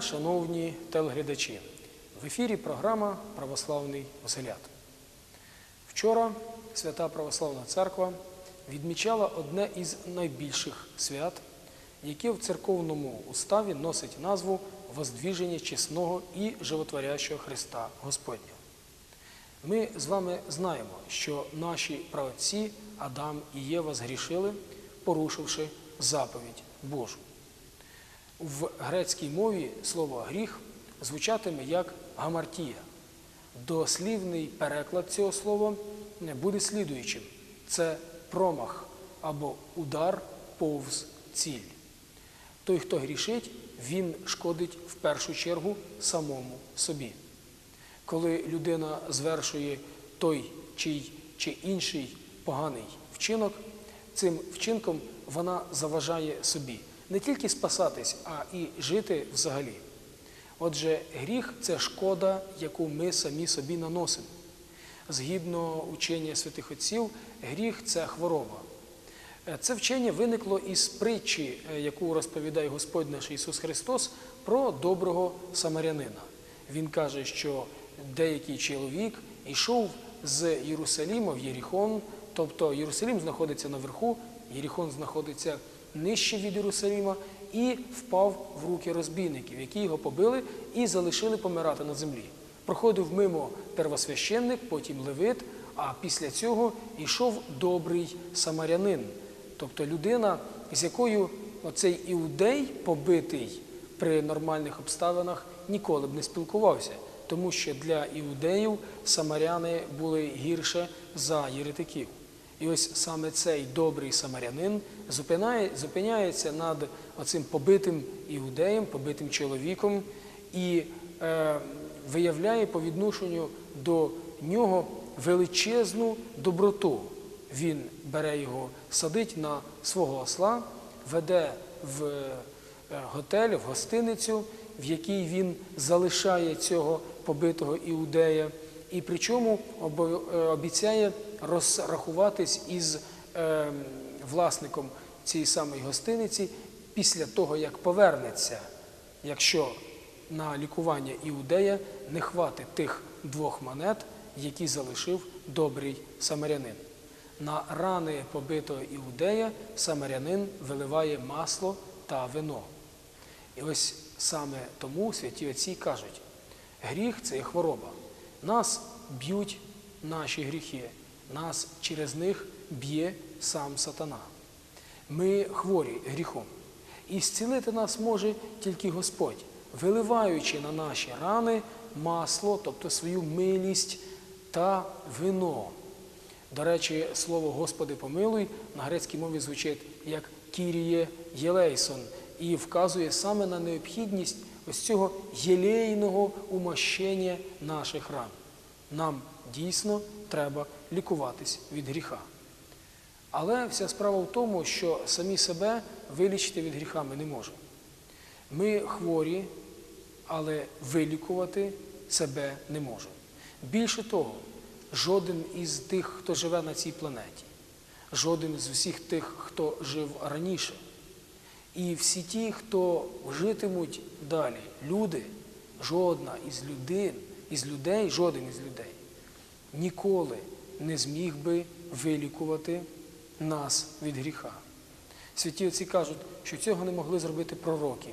Шановні телеглядачі. В ефірі програма Православний Взгляд. Вчора Свята Православна Церква відмічала одне із найбільших свят, яке в церковному уставі носить назву Воздвіження чесного і животворящого Христа Господнього. Ми з вами знаємо, що наші праотці Адам і Єва згрішили, порушивши заповідь Божу. В грецькій мові слово гріх звучатиме як гамартія. Дослівний переклад цього слова буде слідуючим: це промах або удар повз ціль. Той, хто грішить, він шкодить в першу чергу самому собі. Коли людина звершує той чий чи інший поганий вчинок, цим вчинком вона заважає собі не тільки спасатись, а і жити взагалі. Отже, гріх це шкода, яку ми самі собі наносимо. Згідно учення святих отців, гріх це хвороба. Е, Це вчення виникло із притчі, е, яку розповідає Господь наш Ісус Христос про доброго самарянина. Він каже, що деякий чоловік йшов з Єрусаліма в Єріхон, тобто Єрусалім знаходиться наверху, Єріхон знаходиться нижче від Єрусаліма, і впав в руки розбійників, які його побили і залишили помирати на землі. Проходив мимо первосвященник, потім левит, а після цього йшов добрий самарянин, тобто людина, з якою оцей іудей побитий при нормальних обставинах ніколи б не спілкувався, тому що для іудеїв самаряни були гірше за єретиків. І ось саме цей добрий самарянин зупиняє, зупиняється над оцим побитим іудеєм, побитим чоловіком і е, виявляє по відношенню до нього величезну доброту. Він бере його, садить на свого осла, веде в е, готель, в гостиницю, в якій він залишає цього побитого іудея, і причому е, обіцяє розрахуватись із е, власником цієї самої гостиниці після того, як повернеться, якщо на лікування іудея не хватить тих двох монет, які залишив добрий самарянин. На рани побитого іудея самарянин виливає масло та вино. І ось саме тому святі отці кажуть, гріх це є хвороба. Нас б'ють наші гріхи, нас через них б'є сам сатана. Ми хворі гріхом. І зцілити нас може тільки Господь, виливаючи на наші рани масло, тобто свою милість та вино. До речі, слово Господи помилуй на грецькій мові звучить як Кіріє Єлейсон і вказує саме на необхідність ось цього єлейного умощення наших ран. Нам дійсно треба лікуватись від гріха. Але вся справа в тому, що самі себе вилічити від гріха ми не можемо. Ми хворі, але вилікувати себе не можемо. Більше того, жоден із тих, хто живе на цій планеті, жоден з усіх тих, хто жив раніше, і всі ті, хто житимуть далі, люди, жодна із людей, із людей, жоден із людей ніколи не зміг би вилікувати нас від гріха. Святі отці кажуть, що цього не могли зробити пророки,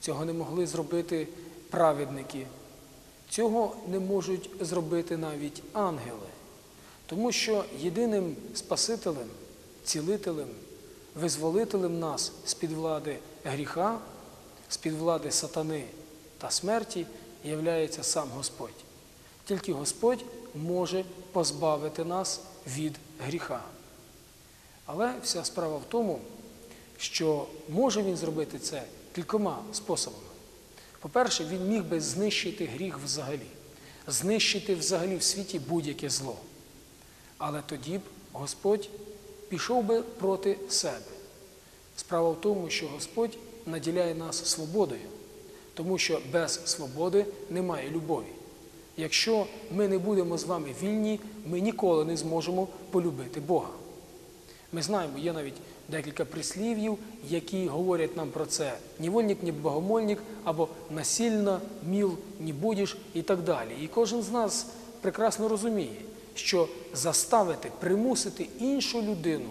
цього не могли зробити праведники, цього не можуть зробити навіть ангели. Тому що єдиним Спасителем, цілителем, визволителем нас з-під влади гріха, з-під влади сатани та смерті являється сам Господь. Тільки Господь може позбавити нас від гріха. Але вся справа в тому, що може він зробити це кількома способами. По-перше, він міг би знищити гріх взагалі, знищити взагалі в світі будь-яке зло. Але тоді б Господь пішов би проти себе. Справа в тому, що Господь наділяє нас свободою, тому що без свободи немає любові. Якщо ми не будемо з вами вільні, ми ніколи не зможемо полюбити Бога. Ми знаємо, є навіть декілька прислів'їв, які говорять нам про це нівольник, ні богомольник, або насильно міл не будеш і так далі. І кожен з нас прекрасно розуміє, що заставити, примусити іншу людину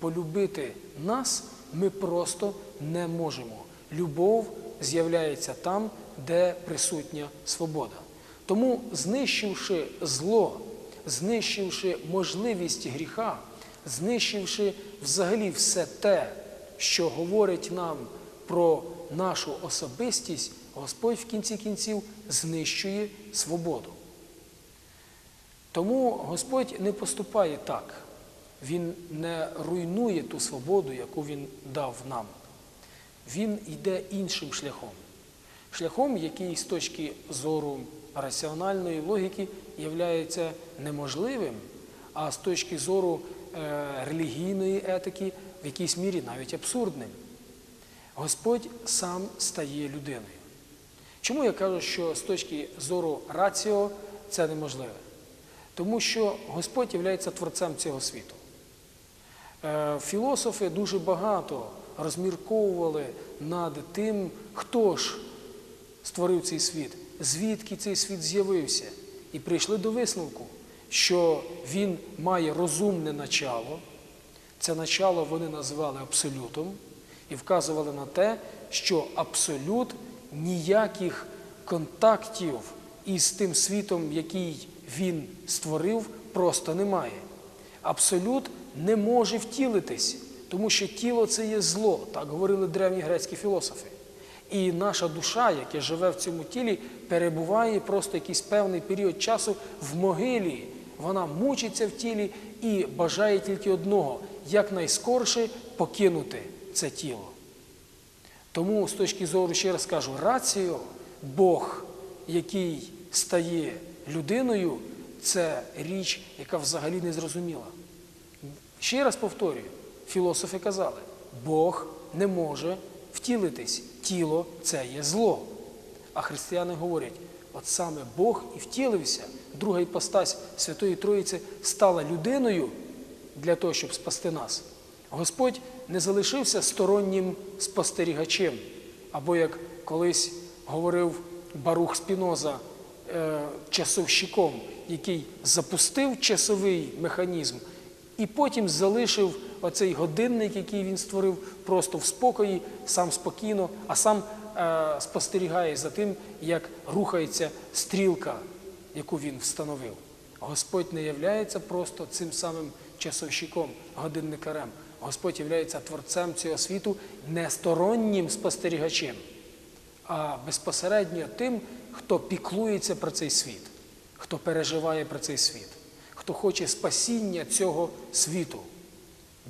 полюбити нас ми просто не можемо. Любов з'являється там, де присутня свобода. Тому, знищивши зло, знищивши можливість гріха, знищивши взагалі все те, що говорить нам про нашу особистість, Господь в кінці кінців знищує свободу. Тому Господь не поступає так. Він не руйнує ту свободу, яку Він дав нам. Він йде іншим шляхом. Шляхом, який з точки зору раціональної логіки є неможливим, а з точки зору е, релігійної етики в якійсь мірі навіть абсурдним. Господь сам стає людиною. Чому я кажу, що з точки зору раціо це неможливе? Тому що Господь є творцем цього світу. Е, Філософи дуже багато розмірковували над тим, хто ж створив цей світ, звідки цей світ з'явився, і прийшли до висновку, що він має розумне начало. Це начало вони називали абсолютом і вказували на те, що абсолют ніяких контактів із тим світом, який він створив, просто немає. Абсолют не може втілитись, тому що тіло це є зло, так говорили древні грецькі філософи. І наша душа, яка живе в цьому тілі, перебуває просто якийсь певний період часу в могилі. Вона мучиться в тілі і бажає тільки одного якнайскорше покинути це тіло. Тому з точки зору, ще раз кажу, раціо, Бог, який стає людиною, це річ, яка взагалі не зрозуміла. Ще раз повторюю, філософи казали, Бог не може втілитись, тіло це є зло. А християни говорять, от саме Бог і втілився, друга іпостась Святої Троїці стала людиною для того, щоб спасти нас. Господь не залишився стороннім спостерігачем, або як колись говорив Барух Спіноза е, часовщиком, який запустив часовий механізм і потім залишив оцей годинник, який він створив, просто в спокої, сам спокійно, а сам е, спостерігає за тим, як рухається стрілка, яку він встановив. Господь не являється просто цим самим часовщиком, годинникарем. Господь є творцем цього світу не стороннім спостерігачем, а безпосередньо тим, хто піклується про цей світ, хто переживає про цей світ, хто хоче спасіння цього світу.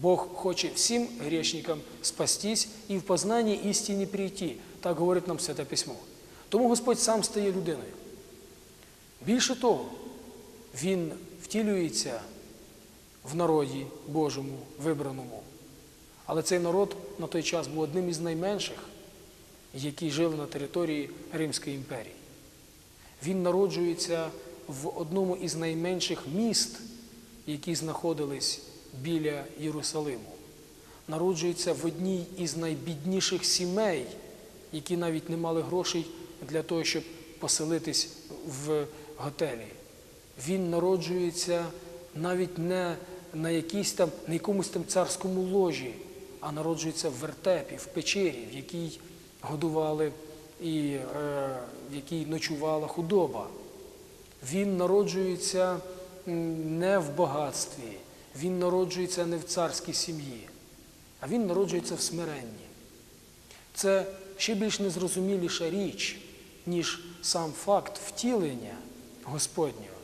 Бог хоче всім грішникам спастись і в познанні істині прийти. Так говорить нам Святе Письмо. Тому Господь сам стає людиною. Більше того, Він втілюється в народі Божому, вибраному. Але цей народ на той час був одним із найменших, які жили на території Римської імперії. Він народжується в одному із найменших міст, які знаходились біля Єрусалиму. Народжується в одній із найбідніших сімей, які навіть не мали грошей для того, щоб поселитись в готелі. Він народжується навіть не на якійсь там, на якомусь там царському ложі, а народжується в вертепі, в печері, в якій годували і е, в якій ночувала худоба. Він народжується не в багатстві, він народжується не в царській сім'ї, а він народжується в смиренні. Це ще більш незрозуміліша річ, ніж сам факт втілення Господнього.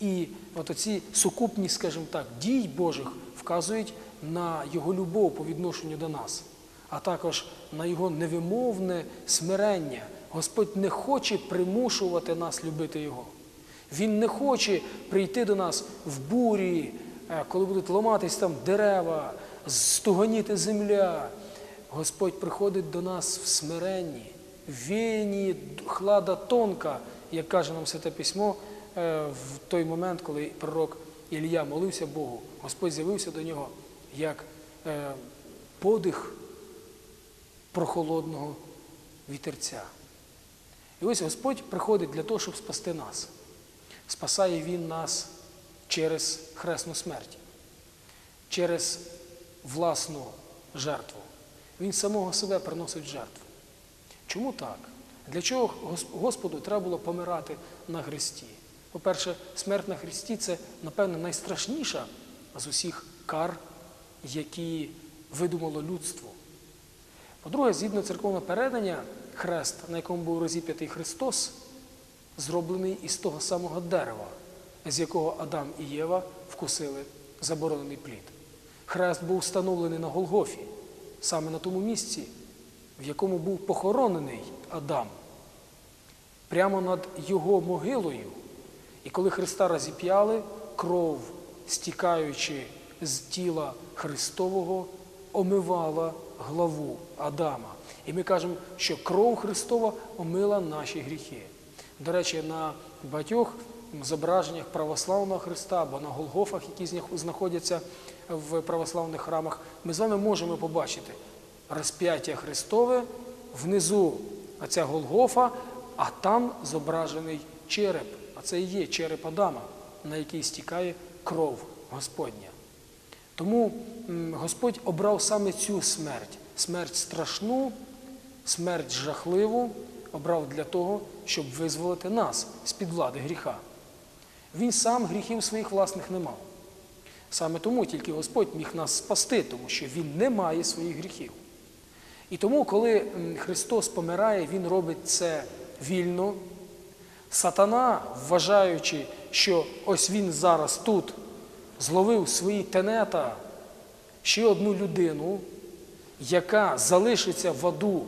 І от оці сукупні, скажімо так, дій Божих вказують на Його любов по відношенню до нас, а також на Його невимовне смирення. Господь не хоче примушувати нас любити Його. Він не хоче прийти до нас в бурі, коли будуть ламатись там дерева, стуганіти земля. Господь приходить до нас в смиренні, в віянні хлада тонка, як каже нам Святе Письмо, е, в той момент, коли пророк Ілля молився Богу, Господь з'явився до нього як е, подих прохолодного вітерця. І ось Господь приходить для того, щоб спасти нас. Спасає Він нас через хресну смерть, через власну жертву. Він самого себе приносить жертву. Чому так? Для чого Господу треба було помирати на Христі? По-перше, смерть на Христі це, напевно, найстрашніша з усіх кар, які видумало людство. По-друге, згідно церковного передання, хрест, на якому був розіп'ятий Христос, зроблений із того самого дерева, з якого Адам і Єва вкусили заборонений плід. Хрест був встановлений на Голгофі, саме на тому місці, в якому був похоронений Адам, прямо над його могилою. І коли Христа розіп'яли, кров, стікаючи з тіла Христового, омивала главу Адама. І ми кажемо, що кров Христова омила наші гріхи. До речі, на багатьох зображеннях православного Христа або на Голгофах, які знаходяться в православних храмах, ми з вами можемо побачити розп'яття Христове, внизу оця Голгофа, а там зображений череп. А це і є череп Адама, на який стікає кров Господня. Тому Господь обрав саме цю смерть, смерть страшну, смерть жахливу, обрав для того, щоб визволити нас з-під влади гріха. Він сам гріхів своїх власних не мав. Саме тому тільки Господь міг нас спасти, тому що Він не має своїх гріхів. І тому, коли Христос помирає, Він робить це вільно. Сатана, вважаючи, що ось він зараз тут зловив свої тенета ще одну людину, яка залишиться в аду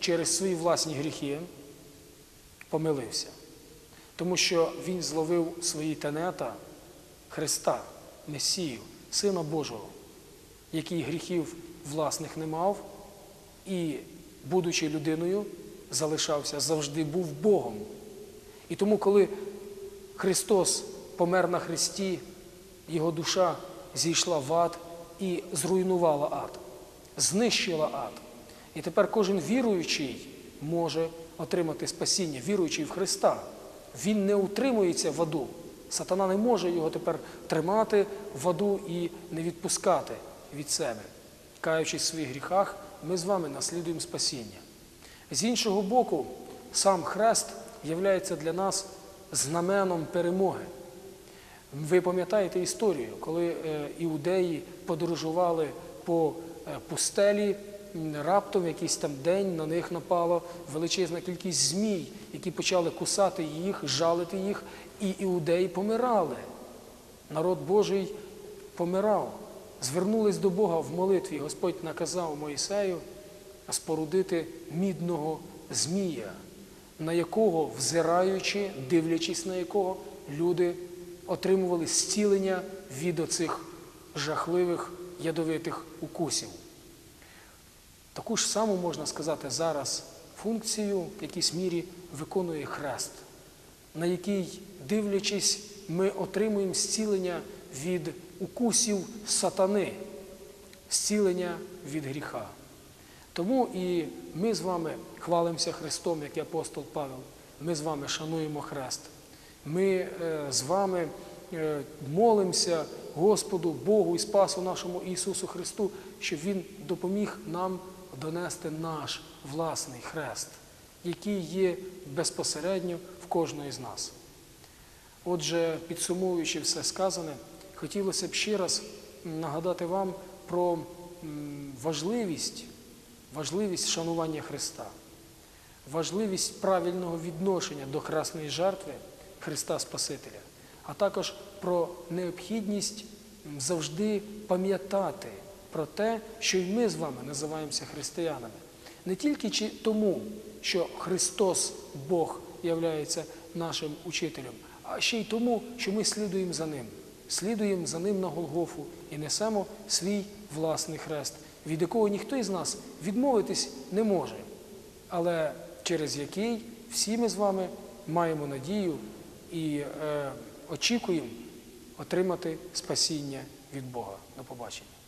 через свої власні гріхи, помилився. Тому що він зловив свої тенета Христа, Месію, Сина Божого, який гріхів власних не мав і, будучи людиною, залишався завжди був Богом. І тому, коли Христос помер на Христі, його душа зійшла в ад і зруйнувала ад, знищила ад. І тепер кожен віруючий може отримати спасіння, віруючий в Христа. Він не утримується в аду. Сатана не може його тепер тримати в аду і не відпускати від себе. Каючись в своїх гріхах, ми з вами наслідуємо спасіння. З іншого боку, сам хрест являється для нас знаменом перемоги. Ви пам'ятаєте історію, коли е, іудеї подорожували по е, пустелі, раптом якийсь там день на них напала величезна кількість змій, які почали кусати їх, жалити їх, і іудеї помирали. Народ Божий помирав. Звернулись до Бога в молитві. Господь наказав Моїсею спорудити мідного змія, на якого, взираючи, дивлячись на якого, люди отримували зцілення від оцих жахливих ядовитих укусів. Таку ж саму можна сказати зараз функцію в якійсь мірі виконує хрест, на який, дивлячись, ми отримуємо зцілення від укусів сатани, зцілення від гріха. Тому і ми з вами хвалимося Христом, як і апостол Павел. Ми з вами шануємо хрест. Ми е, з вами е, молимося Господу, Богу і Спасу нашому Ісусу Христу, щоб Він допоміг нам донести наш власний хрест, який є безпосередньо в кожної з нас. Отже, підсумовуючи все сказане, хотілося б ще раз нагадати вам про важливість, важливість шанування Христа, важливість правильного відношення до хресної жертви Христа Спасителя, а також про необхідність завжди пам'ятати про те, що й ми з вами називаємося християнами. Не тільки тому, що Христос, Бог, являється нашим учителем, а ще й тому, що ми слідуємо за Ним. Слідуємо за Ним на Голгофу і несемо свій власний хрест, від якого ніхто із нас відмовитись не може, але через який всі ми з вами маємо надію і е, очікуємо отримати спасіння від Бога. До побачення.